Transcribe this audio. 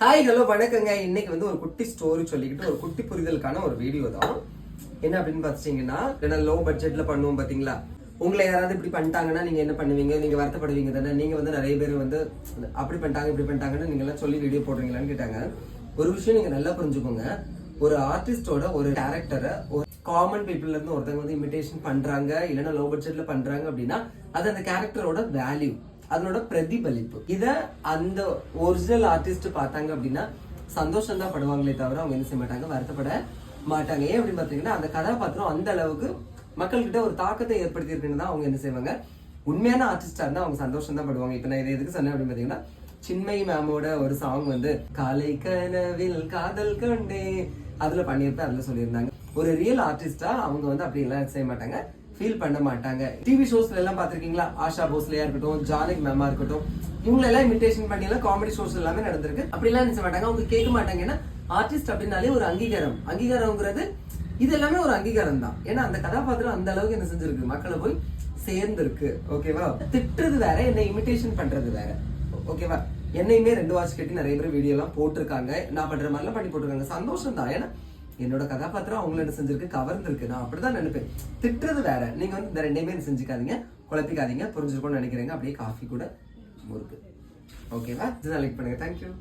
Hi hello வணக்கங்க. இன்னைக்கு வந்து ஒரு குட்டி ஸ்டோரி சொல்லிக்கிட்டு ஒரு குட்டி புரிதலுக்கான ஒரு வீடியோ தான். என்ன அப்படின்னு பார்த்துட்டீங்கன்னா ஏன்னா லோ பட்ஜெட்ல பண்ணுவோம் பாத்தீங்களா உங்களை யாராவது இப்படி பண்ணிட்டாங்கன்னா நீங்க என்ன பண்ணுவீங்க? நீங்க வருத்தப்படுவீங்க தானே? நீங்க வந்து நிறைய பேர் வந்து அப்படி பண்ணிட்டாங்க இப்படி பண்ணிட்டாங்கன்னு நீங்க எல்லாம் சொல்லி வீடியோ போடுறீங்களான்னு கேட்டாங்க. ஒரு விஷயம் நீங்க நல்லா புரிஞ்சுக்கோங்க. ஒரு ஆர்டிஸ்டோட ஒரு கேரக்டரை ஒரு காமன் பீப்புள்ல இருந்து ஒருத்தவங்க வந்து இமிடேஷன் பண்றாங்க இல்லைன்னா லோ பட்ஜெட்ல பண்றாங்க அப்படின்னா அது அந்த கேரக்டரோட வேல்யூ அதனோட பிரதிபலிப்பு. இத அந்த ஒரிஜினல் ஆர்டிஸ்ட் பார்த்தாங்க அப்படின்னா சந்தோஷம் தான் படுவாங்களே தவிர அவங்க என்ன செய்ய மாட்டாங்க வருத்தப்பட மாட்டாங்க. ஏன் அப்படின்னு பார்த்தீங்கன்னா அந்த கதாபாத்திரம் அந்த அளவுக்கு மக்கள்கிட்ட ஒரு தாக்கத்தை ஏற்படுத்தியிருக்குன்னு தான் அவங்க என்ன செய்வாங்க? உண்மையான ஆர்டிஸ்டா இருந்தா அவங்க சந்தோஷம் தான் படுவாங்க. இப்ப நான் இதை எதுக்கு சொன்னேன் அப்படின்னு பார்த்தீங்கன்னா சின்மை மேமோட ஒரு சாங் வந்து காலை கனவில் காதல் கண்டே அதுல பண்ணியிருப்பேன் அதுல சொல்லியிருந்தாங்க. ஒரு ரியல் ஆர்டிஸ்டா அவங்க வந்து அப்படி எல்லாம் செய்ய மாட்டாங்க. ஃபீல் பண்ண மாட்டாங்க. டிவி ஷோஸ்ல எல்லாம் பாத்திருக்கீங்களா ஆஷா போஸ்லயா இருக்கட்டும் ஜானகி மேமா இருக்கட்டும் இவங்களை எல்லாம் இமிடேஷன் பண்ணி எல்லாம் காமெடி ஷோஸ் எல்லாமே நடந்திருக்கு. அப்படி எல்லாம் நினைச்ச மாட்டாங்க. அவங்க கேட்க மாட்டாங்க. ஏன்னா ஆர்டிஸ்ட் அப்படின்னாலே ஒரு அங்கீகாரம். அங்கீகாரம்ங்கிறது இது எல்லாமே ஒரு அங்கீகாரம் தான். ஏன்னா அந்த கதாபாத்திரம் அந்த அளவுக்கு என்ன செஞ்சிருக்கு? மக்களை போய் சேர்ந்திருக்கு. ஓகேவா திட்டுறது வேற என்ன இமிடேஷன் பண்றது வேற. ஓகேவா என்னையுமே ரெண்டு வாட்ச் கட்டி நிறைய பேர் வீடியோ எல்லாம் போட்டிருக்காங்க. நான் பண்ற மாதிரிலாம் பண்ணி போட்டிருக்காங்க. சந்தோஷம் தான் ஏன்னா என்னோட கதாபாத்திரம் அவங்கள என்ன செஞ்சிருக்கு? கவர்ந்திருக்கு. நான் அப்படிதான் நினைப்பேன். திட்டுறது வேற. நீங்க வந்து இந்த ரெண்டையுமே என்ன செஞ்சுக்காதீங்க. குழப்பிக்காதீங்க. புரிஞ்சிருக்கும்னு நினைக்கிறேங்க. அப்படியே காஃபி கூட முறுக்கு. ஓகேவா இது லைக் பண்ணுங்க. தேங்க்யூ